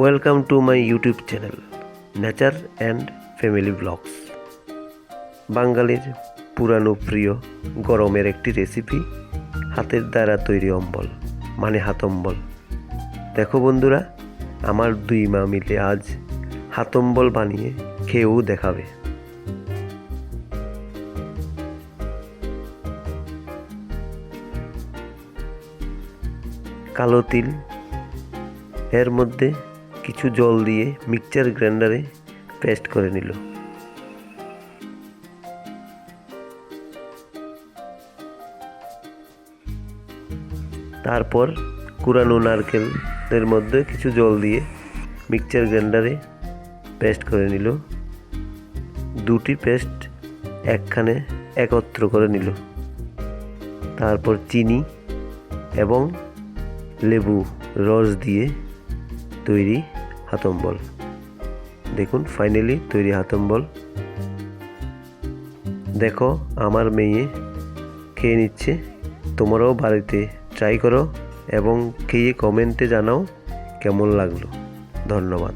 Welcome to my YouTube channel nature and family blogs বাঙালির পুরানো প্রিয় গরমের একটি রেসিপি হাতের দ্বারা তৈরি অম্বল মানে হাতম্বল দেখো বন্ধুরা, আমার দুই মা মিলে আজ হাতম্বল বানিয়ে খেয়েও দেখাবে। কালো তিল, এর মধ্যে কিছু জল দিয়ে মিক্সচার গ্রাইন্ডারে পেস্ট করে নিল। তারপর কুরানো নারকেলের মধ্যে কিছু জল দিয়ে মিক্সচার গ্রাইন্ডারে পেস্ট করে নিল। দুটি পেস্ট একখানে একত্র করে নিল। তারপর চিনি এবং লেবু রস দিয়ে তৈরি হাতম্বল দেখুন ফাইনালি তৈরি হাতম্বল দেখো, আমার মেয়ে খেয়ে নিচ্ছে। তোমরাও বাড়িতে ট্রাই করো এবং খেয়ে কমেন্টে জানাও কেমন লাগল। ধন্যবাদ।